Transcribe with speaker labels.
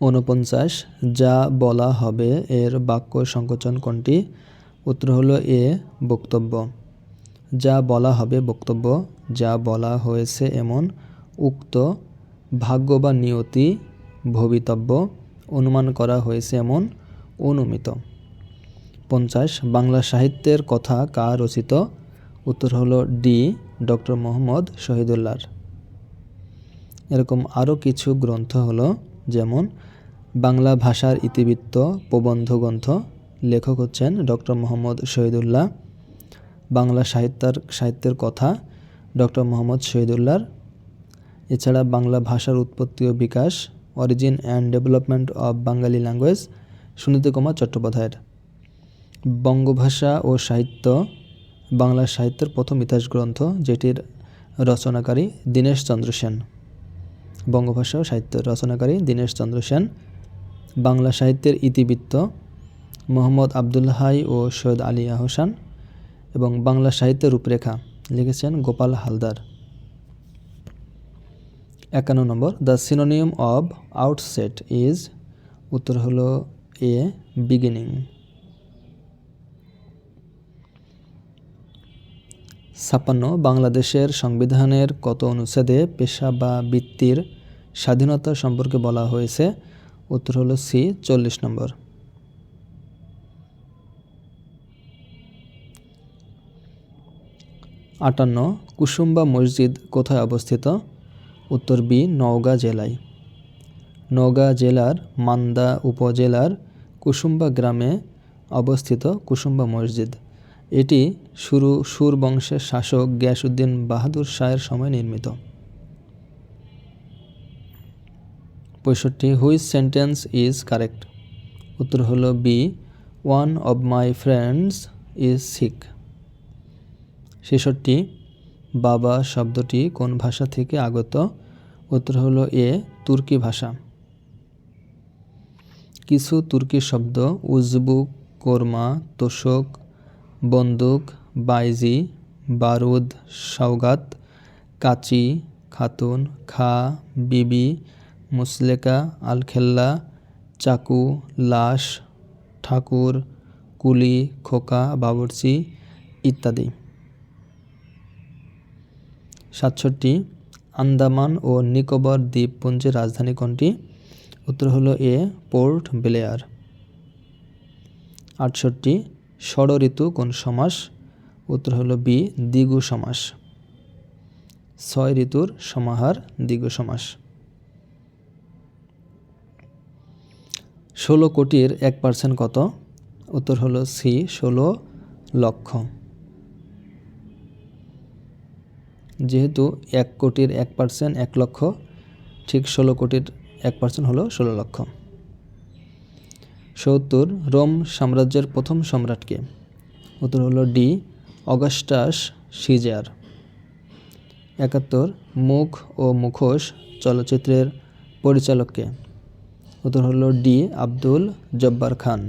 Speaker 1: উনপঞ্চাশ যা বলা হবে এর বাক্য সংকোচন কোনটি? উত্তর হলো এ, বক্তব্য। যা বলা হবে বক্তব্য, যা বলা হয়েছে এমন উক্ত ভাগ্য বা নিয়তি, ভবিতব্য অনুমান করা হয়েছে এমন অনুমিত। পঞ্চাশ, বাংলা সাহিত্যের কথা কার রচিত? উত্তর হলো ডি, ডক্টর মোহাম্মদ শহীদুল্লাহর। এরকম আরও কিছু গ্রন্থ হলো যেমন বাংলা ভাষার ইতিবৃত্ত প্রবন্ধ গ্রন্থ, লেখক হচ্ছেন ডক্টর মোহাম্মদ শহীদুল্লাহ, বাংলা সাহিত্যার, সাহিত্যের কথা ডক্টর মোহাম্মদ শহীদুল্লাহর, এছাড়া বাংলা ভাষার উৎপত্তি ও বিকাশ, origin and development of Bengali language, Suniti Kumar চট্টোপাধ্যায়ের। বঙ্গভাষা ও সাহিত্য বাংলা সাহিত্যের প্রথম ইতিহাস গ্রন্থ যেটির রচনাকারী দীনেশচন্দ্র সেন। বঙ্গভাষা ও সাহিত্য রচনাকারী দীনেশ চন্দ্র সেন, বাংলা সাহিত্যের ইতিবৃত্ত মোহাম্মদ আবদুল হাই ও সৈয়দ আলী আহসান এবং বাংলা সাহিত্যের রূপরেখা লিখেছেন গোপাল হালদার। একান্ন number, the synonym of outset is, উত্তর হলো এ, বিগিনিং। ছাপ্পান্ন, বাংলাদেশের সংবিধানের কত অনুচ্ছেদে পেশা বা বৃত্তির স্বাধীনতা সম্পর্কে বলা হয়েছে। উত্তর হলো সি, চল্লিশ নম্বর। আটান্ন, কুসুম্বা মসজিদ কোথায় অবস্থিত? উত্তর বি, নওগাঁ জেলায়। নওগাঁ জেলার মান্দা উপজেলার কুসুম্বা গ্রামে অবস্থিত কুসুম্বা মসজিদ। এটি সুরু সুর বংশের শাসক গিয়াসুদ্দিন বাহাদুর শাহের সময় নির্মিত। পঁয়ষট্টি, হুইচ সেন্টেন্স ইজ কারেক্ট? উত্তর হলো B, one of my friends is sick. ছেষট্টি, বাবা শব্দটি কোন ভাষা থেকে আগত? উত্তর হলো এ, তুর্কি ভাষা। কিছু তুর্কি শব্দ উজবুক, কোরমা, তোষক, বন্দুক, বাইজি, বারুদ, সওগাত, কাচি, খাতুন, খা, বিবি মুসলেকা, আলখেল্লা, চাকু, লাশ, ঠাকুর, কুলি, খোকা, বাবরচি ইত্যাদি। সাতষট্টি, আন্দামান ও নিকোবর দ্বীপপুঞ্জের রাজধানী কোনটি? উত্তর হলো এ, পোর্ট ব্লেয়ার। আটষট্টি ষড় ঋতু কোন সমাস? উত্তর হলো বি, দ্বিগু সমাস। ছয় ঋতুর সমাহার দ্বিগু সমাস। ষোলো কোটির এক পার্সেন্ট কত? উত্তর হলো সি, ষোলো লক্ষ। যেহেতু এক কোটির এক পার্সেন্ট এক লক্ষ, ঠিক ষোলো কোটির এক পার্সেন্ট হলো ষোলো লক্ষ। সত্তর, রোম সাম্রাজ্যের প্রথম সম্রাটকে। উত্তর হলো ডি, অগাস্টাস সিজার। একাত্তর, মুখ ও মুখোশ চলচ্চিত্রের পরিচালককে। উত্তর হলো ডি আব্দুল জব্বার খান।